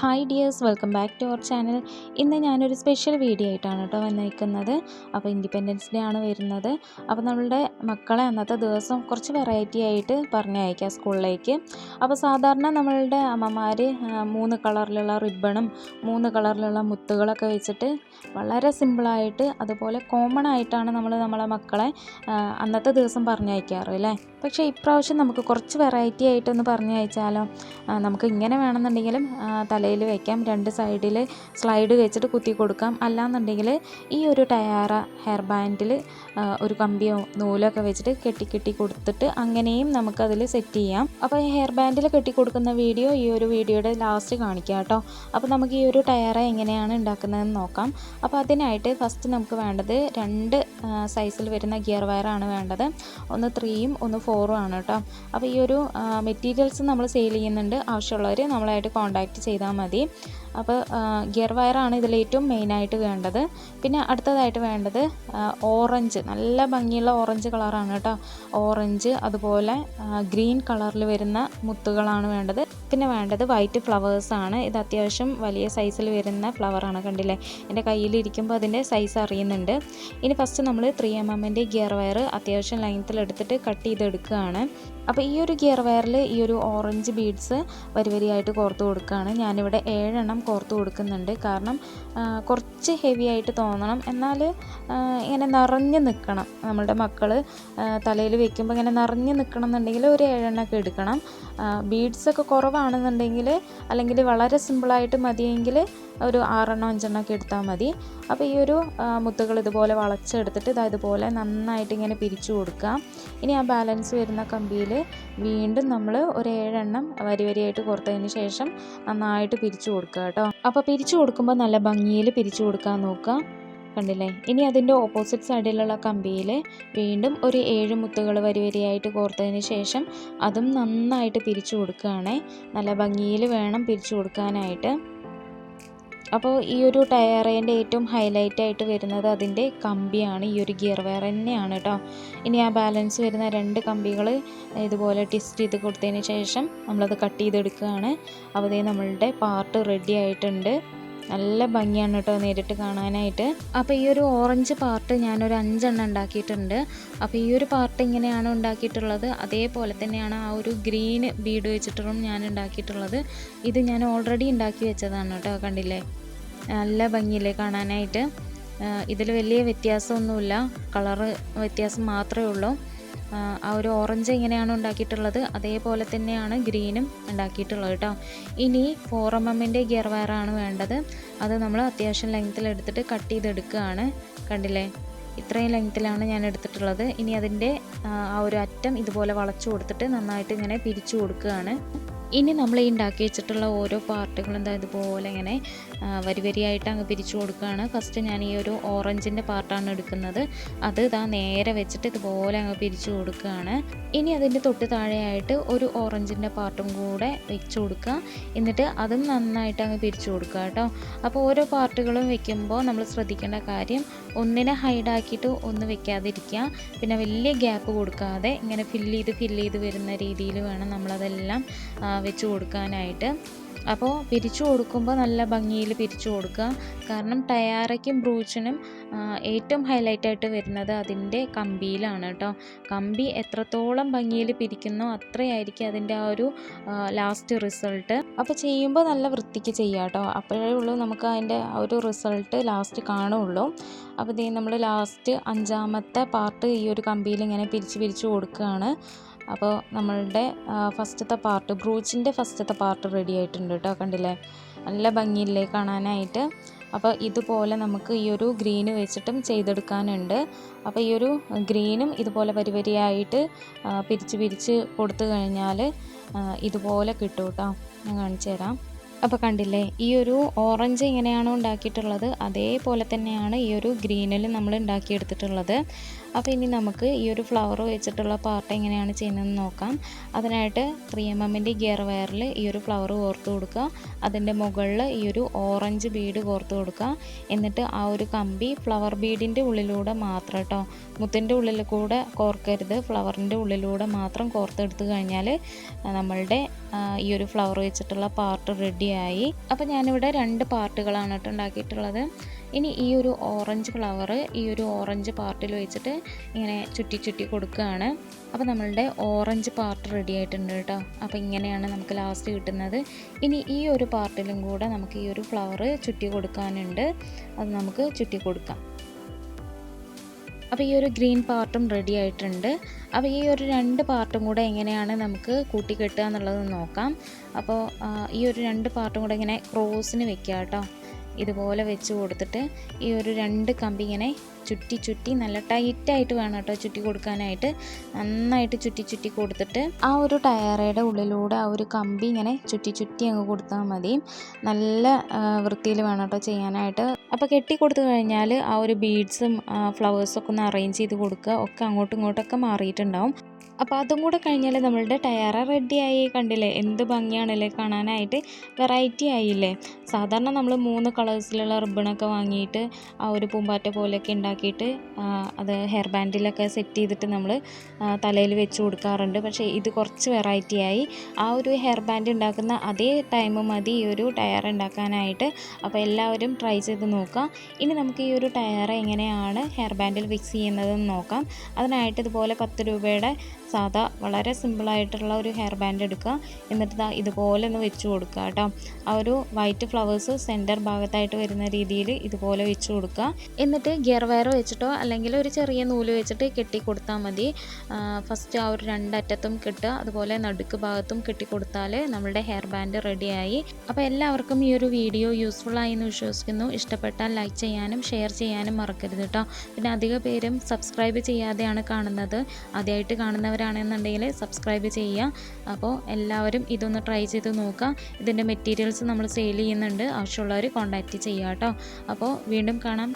Hi dears welcome back to our channel ഇന്ന് ഞാനൊരു special video ആയിട്ടാണ് കേട്ടോ വന്നിരിക്കുന്നത് അപ്പോൾ ഇൻഡിപെൻഡൻസ് ഡേ ആണ് വരുന്നത്. അപ്പോൾ നമ്മളുടെ മക്കളെ അന്നത്തെ ദിവസം കുറച്ച് വെറൈറ്റി ആയിട്ട് പറഞ്ഞയക്കാം സ്കൂളിലേക്ക്. അപ്പോൾ സാധാരണ നമ്മളുടെ അമ്മമാർ മൂന്ന് കളറിലുള്ള റിബണും മൂന്ന് കളറിലുള്ള മുത്തുകളൊക്കെ വെച്ചിട്ട് വളരെ സിമ്പിളായിട്ട് അതുപോലെ കോമൺ ആയിട്ടാണ് നമ്മൾ നമ്മളെ മക്കളെ അന്നത്തെ ദിവസം പറഞ്ഞയക്കാറ് അല്ലേ? പക്ഷേ ഇപ്രാവശ്യം നമുക്ക് കുറച്ച് വെറൈറ്റി ആയിട്ടൊന്ന് പറഞ്ഞയച്ചാലോ? നമുക്ക് ഇങ്ങനെ വേണമെന്നുണ്ടെങ്കിലും തലയിൽ വയ്ക്കാം രണ്ട് സൈഡിൽ സ്ലൈഡ് വെച്ചിട്ട് കുത്തി കൊടുക്കാം. അല്ലാന്നുണ്ടെങ്കിൽ ഈ ഒരു ടയാറ ഹെയർ ബാൻഡിൽ ഒരു കമ്പിയോ നൂലൊക്കെ വെച്ചിട്ട് കെട്ടി കെട്ടി കൊടുത്തിട്ട് അങ്ങനെയും നമുക്കതിൽ സെറ്റ് ചെയ്യാം. അപ്പോൾ ഈ ഹെയർ ബാൻഡിൽ കെട്ടി കൊടുക്കുന്ന വീഡിയോ ഈ ഒരു വീഡിയോയുടെ ലാസ്റ്റ് കാണിക്കാം കേട്ടോ. അപ്പോൾ നമുക്ക് ഈ ഒരു ടയറ എങ്ങനെയാണ് ഉണ്ടാക്കുന്നതെന്ന് നോക്കാം. അപ്പോൾ അതിനായിട്ട് ഫസ്റ്റ് നമുക്ക് വേണ്ടത് രണ്ട് സൈസിൽ വരുന്ന ഗിയർ വയറാണ് വേണ്ടത്. ഒന്ന് ത്രീയും ഒന്ന് ഫോറും ആണ് കേട്ടോ. അപ്പോൾ ഈ ഒരു മെറ്റീരിയൽസ് നമ്മൾ സെയിൽ ചെയ്യുന്നുണ്ട്. ആവശ്യമുള്ളവർ നമ്മളായിട്ട് കോൺടാക്റ്റ് ചെയ്താൽ മതി. അപ്പോൾ ഗിയർ വയറാണ് ഇതിൽ ഏറ്റവും മെയിനായിട്ട് വേണ്ടത്. പിന്നെ അടുത്തതായിട്ട് വേണ്ടത് ഓറഞ്ച് നല്ല ഭംഗിയുള്ള ഓറഞ്ച് കളറാണ് കേട്ടോ. ഓറഞ്ച് അതുപോലെ ഗ്രീൻ കളറിൽ വരുന്ന മുത്തുകളാണ് വേണ്ടത്. പിന്നെ വേണ്ടത് വൈറ്റ് ഫ്ലവേഴ്സാണ് ഇത് അത്യാവശ്യം വലിയ സൈസിൽ വരുന്ന ഫ്ലവറാണ് കണ്ടില്ലേ? എന്റെ കയ്യിലിരിക്കുമ്പോൾ അതിന്റെ സൈസ് അറിയുന്നുണ്ട്. ഇനി ഫസ്റ്റ് നമ്മൾ ത്രീ എം എമ്മിന്റെ ഗിയർ വയർ അത്യാവശ്യം ലെങ്ത്തിൽ എടുത്തിട്ട് കട്ട് ചെയ്തെടുക്കുകയാണ്. അപ്പോൾ ഈ ഒരു ഗിയർ വയറിൽ ഈ ഒരു ഓറഞ്ച് ബീഡ്സ് വരി വരിയായിട്ട് കോർത്ത് കൊടുക്കുകയാണ്. ഞാനിവിടെ ഏഴെണ്ണം കോർത്ത് കൊടുക്കുന്നുണ്ട്. കാരണം കുറച്ച് ഹെവി ആയിട്ട് തോന്നണം. എന്നാൽ ഇങ്ങനെ നിറഞ്ഞ് നിൽക്കണം. നമ്മളുടെ മക്കൾ തലയിൽ വെക്കുമ്പോൾ ഇങ്ങനെ നിറഞ്ഞ് നിൽക്കണം എന്നുണ്ടെങ്കിൽ ഒരു ഏഴെണ്ണമൊക്കെ എടുക്കണം. ബീഡ്സൊക്കെ കുറവാണെന്നുണ്ടെങ്കിൽ അല്ലെങ്കിൽ വളരെ സിമ്പിളായിട്ട് മതിയെങ്കിൽ ഒരു ആറെണ്ണം അഞ്ചെണ്ണം ഒക്കെ എടുത്താൽ മതി. അപ്പോൾ ഈ ഒരു മുത്തുകൾ ഇതുപോലെ വളച്ചെടുത്തിട്ട് ഇതാ ഇതുപോലെ നന്നായിട്ട് ഇങ്ങനെ പിരിച്ചു കൊടുക്കാം. ഇനി ആ ബാലൻസ് വരുന്ന കമ്പിയിൽ വീണ്ടും നമ്മൾ ഒരു ഏഴെണ്ണം വരി വരിയായിട്ട് കൊടുത്തതിന് ശേഷം നന്നായിട്ട് പിരിച്ചു കൊടുക്കുക കേട്ടോ അപ്പോൾ പിരിച്ചു കൊടുക്കുമ്പോൾ നല്ല ഭംഗിയിൽ പിരിച്ചു കൊടുക്കാൻ നോക്കുക കണ്ടില്ലേ? ഇനി അതിന്റെ ഓപ്പോസിറ്റ് സൈഡിലുള്ള കമ്പിയിൽ വീണ്ടും ഒരു ഏഴ് മുത്തുകൾ വരി വരിയായിട്ട് കോർത്തതിന് ശേഷം അതും നന്നായിട്ട് പിരിച്ചു കൊടുക്കുകയാണേ. നല്ല ഭംഗിയിൽ വേണം പിരിച്ചു കൊടുക്കാനായിട്ട്. അപ്പോൾ ഈ ഒരു ടയറേന്റെ ഏറ്റവും ഹൈലൈറ്റ് ആയിട്ട് വരുന്നത് അതിന്റെ കമ്പിയാണ് ഈ ഒരു ഗിയർ വയർ തന്നെയാണ് കേട്ടോ ഇനി ആ ബാലൻസ് വരുന്ന രണ്ട് കമ്പികൾ ഇതുപോലെ ട്വിസ്റ്റ് ചെയ്ത് കൊടുത്തതിന് ശേഷം നമ്മളത് കട്ട് ചെയ്തെടുക്കുകയാണ്. അപ്പോൾ നമ്മളുടെ പാർട്ട് റെഡി ആയിട്ടുണ്ട്. നല്ല ഭംഗിയാണ് കേട്ടോ നേരിട്ട് കാണാനായിട്ട്. അപ്പോൾ ഈ ഒരു ഓറഞ്ച് പാർട്ട് ഞാനൊരു അഞ്ചെണ്ണം ഉണ്ടാക്കിയിട്ടുണ്ട്. അപ്പോൾ ഈ ഒരു പാർട്ട് ഇങ്ങനെയാണ് ഉണ്ടാക്കിയിട്ടുള്ളത്. അതേപോലെ തന്നെയാണ് ആ ഒരു ഗ്രീൻ ബീഡ് വെച്ചിട്ടും ഞാൻ ഉണ്ടാക്കിയിട്ടുള്ളത്. ഇത് ഞാൻ ഓൾറെഡി ഉണ്ടാക്കി വെച്ചതാണ് കേട്ടോ കണ്ടില്ലേ? നല്ല ഭംഗിയില്ലേ കാണാനായിട്ട്. ഇതിൽ വലിയ വ്യത്യാസമൊന്നുമില്ല. കളറ് വ്യത്യാസം മാത്രമേ ഉള്ളൂ. ആ, ഒരു ഓറഞ്ച് എങ്ങനെയാണ് ഉണ്ടാക്കിയിട്ടുള്ളത്. അതേപോലെ തന്നെയാണ് ഗ്രീനും ഉണ്ടാക്കിയിട്ടുള്ളത് കേട്ടോ ഇനി ഫോർ എം എമ്മിന്റെ ഗിയർ വയറാണ് വേണ്ടത്. അത് നമ്മൾ അത്യാവശ്യം ലെങ്ത്തിൽ എടുത്തിട്ട് കട്ട് ചെയ്തെടുക്കുകയാണ്. കണ്ടില്ലേ? ഇത്രയും ലെങ്ത്തിലാണ് ഞാൻ എടുത്തിട്ടുള്ളത്. ഇനി അതിന്റെ ആ ഒരു അറ്റം ഇതുപോലെ വളച്ചു കൊടുത്തിട്ട് നന്നായിട്ട് ഇങ്ങനെ പിരിച്ചു കൊടുക്കുകയാണ്. ഇനി നമ്മൾ ഈ ഉണ്ടാക്കി വെച്ചിട്ടുള്ള ഓരോ പാർട്ടുകളും എന്താ ഇതുപോലെ ഇങ്ങനെ വരി വരിയായിട്ട് അങ്ങ് പിരിച്ചു കൊടുക്കുകയാണ് ഫസ്റ്റ് ഞാൻ ഈ ഒരു ഓറഞ്ചിന്റെ പാർട്ടാണ് എടുക്കുന്നത്. അത് ഇതാ നേരെ വെച്ചിട്ട് ഇതുപോലെ അങ്ങ് പിരിച്ചു കൊടുക്കുകയാണ് ഇനി അതിന്റെ തൊട്ട് താഴെയായിട്ട് ഒരു ഓറഞ്ചിന്റെ പാർട്ടും കൂടെ വെച്ച് കൊടുക്കുക എന്നിട്ട് അതും നന്നായിട്ട് അങ്ങ് പിരിച്ചു കൊടുക്കുക കേട്ടോ. അപ്പോൾ ഓരോ പാർട്ടുകളും വെക്കുമ്പോൾ നമ്മൾ ശ്രദ്ധിക്കേണ്ട കാര്യം ഒന്നിനെ ഹൈഡാക്കിയിട്ട് ഒന്ന് വെക്കാതിരിക്കുക. പിന്നെ വലിയ ഗ്യാപ്പ് കൊടുക്കാതെ ഇങ്ങനെ ഫില്ല് ചെയ്ത് ഫില്ല് ചെയ്ത് വരുന്ന രീതിയിൽ വേണം നമ്മളതെല്ലാം വെച്ച് കൊടുക്കാനായിട്ട്. അപ്പോൾ പിരിച്ചു കൊടുക്കുമ്പോൾ നല്ല ഭംഗിയിൽ പിരിച്ചു കൊടുക്കുക. കാരണം ടയാറയ്ക്കും ബ്രൂച്ചിനും ഏറ്റവും ഹൈലൈറ്റ് ആയിട്ട് വരുന്നത് അതിന്റെ കമ്പിയിലാണ് കേട്ടോ. കമ്പി എത്രത്തോളം ഭംഗിയിൽ പിരിക്കുന്നോ അത്രയായിരിക്കും അതിന്റെ ആ ഒരു ലാസ്റ്റ് റിസൾട്ട് അപ്പോൾ ചെയ്യുമ്പോൾ നല്ല വൃത്തിക്ക് ചെയ്യുക കേട്ടോ. അപ്പോഴേ ഉള്ളൂ നമുക്ക് അതിന്റെ ആ ഒരു റിസൾട്ട് ലാസ്റ്റ് കാണുള്ളൂ അപ്പോൾ ഇതേ നമ്മൾ ലാസ്റ്റ് അഞ്ചാമത്തെ പാർട്ട് ഈ ഒരു കമ്പിയിൽ ഇങ്ങനെ പിരിച്ച് പിരിച്ച് കൊടുക്കുകയാണ്. അപ്പോൾ നമ്മളുടെ ഫസ്റ്റത്തെ പാർട്ട് ബ്രൂച്ചിന്റെ ഫസ്റ്റത്തെ പാർട്ട് റെഡി ആയിട്ടുണ്ട് കേട്ടോ കണ്ടില്ലേ? നല്ല ഭംഗിയില്ലേ കാണാനായിട്ട്? അപ്പോൾ ഇതുപോലെ നമുക്ക് ഈ ഒരു ഗ്രീന് വെച്ചിട്ടും ചെയ്തെടുക്കാനുണ്ട്. അപ്പോൾ ഈ ഒരു ഗ്രീനും ഇതുപോലെ വരി വരിയായിട്ട് ആ, പിരിച്ച് പിരിച്ച് കൊടുത്തു കഴിഞ്ഞാൽ ഇതുപോലെ കിട്ടും കേട്ടോ. ഞാൻ കാണിച്ചു തരാം. അപ്പോൾ കണ്ടില്ലേ ഈ ഒരു ഓറഞ്ച് എങ്ങനെയാണോ ഉണ്ടാക്കിയിട്ടുള്ളത്. അതേപോലെ തന്നെയാണ് ഈ ഒരു ഗ്രീനിൽ നമ്മൾ ഉണ്ടാക്കിയെടുത്തിട്ടുള്ളത്. അപ്പോൾ ഇനി നമുക്ക് ഈ ഒരു ഫ്ലവർ വെച്ചിട്ടുള്ള പാർട്ട് എങ്ങനെയാണ് ചെയ്യുന്നതെന്ന് നോക്കാം. അതിനായിട്ട് ത്രീ എം എമ്മിന്റെ ഗിയർ വയറിൽ ഈ ഒരു ഫ്ലവർ കോർത്ത് കൊടുക്കുക. അതിന്റെ മുകളിൽ ഈ ഒരു ഓറഞ്ച് ബീഡ് കോർത്ത് കൊടുക്കുക. എന്നിട്ട് ആ ഒരു കമ്പി ഫ്ലവർ ബീഡിന്റെ ഉള്ളിലൂടെ മാത്രം കേട്ടോ മുത്തിന്റെ ഉള്ളിൽ കൂടെ കോർക്കരുത്. ഫ്ലവറിന്റെ ഉള്ളിലൂടെ മാത്രം കോർത്തെടുത്ത് കഴിഞ്ഞാൽ നമ്മളുടെ ഈ ഒരു ഫ്ലവർ വെച്ചിട്ടുള്ള പാർട്ട് റെഡിയായി അപ്പോൾ ഞാനിവിടെ രണ്ട് പാർട്ടുകളാണ് കേട്ടോ ഉണ്ടാക്കിയിട്ടുള്ളത്. ഇനി ഈ ഒരു ഓറഞ്ച് ഫ്ലവർ ഈ ഒരു ഓറഞ്ച് പാർട്ടിൽ വെച്ചിട്ട് ഇങ്ങനെ ചുറ്റി ചുറ്റി കൊടുക്കുകയാണ്. അപ്പോൾ നമ്മളുടെ ഓറഞ്ച് പാർട്ട് റെഡി ആയിട്ടുണ്ട് കേട്ടോ. അപ്പോൾ ഇങ്ങനെയാണ് നമുക്ക് ലാസ്റ്റ് കിട്ടുന്നത്. ഇനി ഈ ഒരു പാർട്ടിലും കൂടെ നമുക്ക് ഈ ഒരു ഫ്ലവർ ചുറ്റി കൊടുക്കാനുണ്ട്. അത് നമുക്ക് ചുറ്റി കൊടുക്കാം. അപ്പോൾ ഈ ഒരു ഗ്രീൻ പാർട്ടും റെഡി ആയിട്ടുണ്ട്. അപ്പോൾ ഈ ഒരു രണ്ട് പാർട്ടും കൂടെ എങ്ങനെയാണ് നമുക്ക് കൂട്ടിക്കെട്ടുക എന്നുള്ളത് നോക്കാം. അപ്പോൾ ഈ ഒരു രണ്ട് പാർട്ടും കൂടെ ഇങ്ങനെ ക്രോസിന് വെക്കുക കേട്ടോ. ഇതുപോലെ വെച്ച് കൊടുത്തിട്ട് ഈ ഒരു രണ്ട് കമ്പി ഇങ്ങനെ ചുറ്റി ചുറ്റി നല്ല ടൈറ്റായിട്ട് വേണം കേട്ടോ ചുറ്റി കൊടുക്കാനായിട്ട്. നന്നായിട്ട് ചുറ്റി ചുറ്റി കൊടുത്തിട്ട് ആ ഒരു ടയറയുടെ ഉള്ളിലൂടെ ആ ഒരു കമ്പി ഇങ്ങനെ ചുറ്റി ചുറ്റി അങ്ങ് കൊടുത്താൽ മതി. നല്ല വൃത്തിയിൽ വേണം കേട്ടോ ചെയ്യാനായിട്ട്. അപ്പോൾ കെട്ടി കൊടുത്തു കഴിഞ്ഞാൽ ആ ഒരു ബീഡ്സും ഫ്ലവേഴ്സും ഒക്കെ ഒന്ന് അറേഞ്ച് ചെയ്ത് കൊടുക്കുക. ഒക്കെ അങ്ങോട്ടും ഇങ്ങോട്ടൊക്കെ മാറിയിട്ടുണ്ടാവും. അപ്പോൾ അതും കൂടെ കഴിഞ്ഞാൽ നമ്മളുടെ ടയറ റെഡിയായി കണ്ടില്ലേ? എന്ത് ഭംഗിയാണല്ലേ കാണാനായിട്ട് വെറൈറ്റി ആയില്ലേ? സാധാരണ നമ്മൾ മൂന്ന് കളേഴ്സിലുള്ള റിബണൊക്കെ വാങ്ങിയിട്ട് ആ ഒരു പൂമ്പാറ്റ പോലെയൊക്കെ ഉണ്ടാക്കിയിട്ട് അത് ഹെയർ ബാൻഡിലൊക്കെ സെറ്റ് ചെയ്തിട്ട് നമ്മൾ തലയിൽ വെച്ച് കൊടുക്കാറുണ്ട്. പക്ഷേ ഇത് കുറച്ച് വെറൈറ്റി ആയി. ആ ഒരു ഹെയർ ബാൻഡ് ഉണ്ടാക്കുന്ന അതേ ടൈം മതി ഈ ഒരു ടയർ ഉണ്ടാക്കാനായിട്ട്. അപ്പോൾ എല്ലാവരും ട്രൈ ചെയ്ത് നോക്കാം. ഇനി നമുക്ക് ഈ ഒരു ടയർ എങ്ങനെയാണ് ഹെയർ ബാൻഡിൽ ഫിക്സ് ചെയ്യുന്നതെന്ന് നോക്കാം. അതിനായിട്ട് ഇതുപോലെ പത്ത് രൂപയുടെ സാധാ വളരെ സിമ്പിളായിട്ടുള്ള ഒരു ഹെയർ ബാൻഡ് എടുക്കുക. എന്നിട്ട് ഇതുപോലെ ഒന്ന് വെച്ച് കൊടുക്കുക കേട്ടോ. ആ ഒരു വൈറ്റ് ഫ്ലവേഴ്സ് സെന്റർ ഭാഗത്തായിട്ട് വരുന്ന രീതിയിൽ ഇതുപോലെ വെച്ച് കൊടുക്കുക. എന്നിട്ട് ഗിയർ വയർ വെച്ചിട്ടോ അല്ലെങ്കിൽ ഒരു ചെറിയ നൂൽ വെച്ചിട്ട് കെട്ടി കൊടുത്താൽ മതി. ഫസ്റ്റ് ആ ഒരു രണ്ടറ്റത്തും കെട്ടുക. അതുപോലെ നടുക്ക് ഭാഗത്തും കെട്ടി കൊടുത്താൽ നമ്മളുടെ ഹെയർ ബാൻഡ് റെഡിയായി അപ്പോൾ എല്ലാവർക്കും ഈ ഒരു വീഡിയോ യൂസ്ഫുൾ ആയി എന്ന് വിശ്വസിക്കുന്നു. ഇഷ്ടപ്പെട്ടാൽ ലൈക്ക് ചെയ്യാനും ഷെയർ ചെയ്യാനും മറക്കരുത് കേട്ടോ. പിന്നെ അധിക പേരും സബ്സ്ക്രൈബ് ചെയ്യാതെയാണ് കാണുന്നത്. ആദ്യമായിട്ട് കാണുന്നവരാണെന്നുണ്ടെങ്കിൽ സബ്സ്ക്രൈബ് ചെയ്യുക. അപ്പോൾ എല്ലാവരും ഇതൊന്ന് ട്രൈ ചെയ്ത് നോക്കുക. ഇതിന്റെ മെറ്റീരിയൽസ് നമ്മൾ സെയിൽ ചെയ്യുന്നുണ്ട്. ആവശ്യമുള്ളവർ കോൺടാക്റ്റ് ചെയ്യുക കേട്ടോ. അപ്പോൾ വീണ്ടും കാണാം.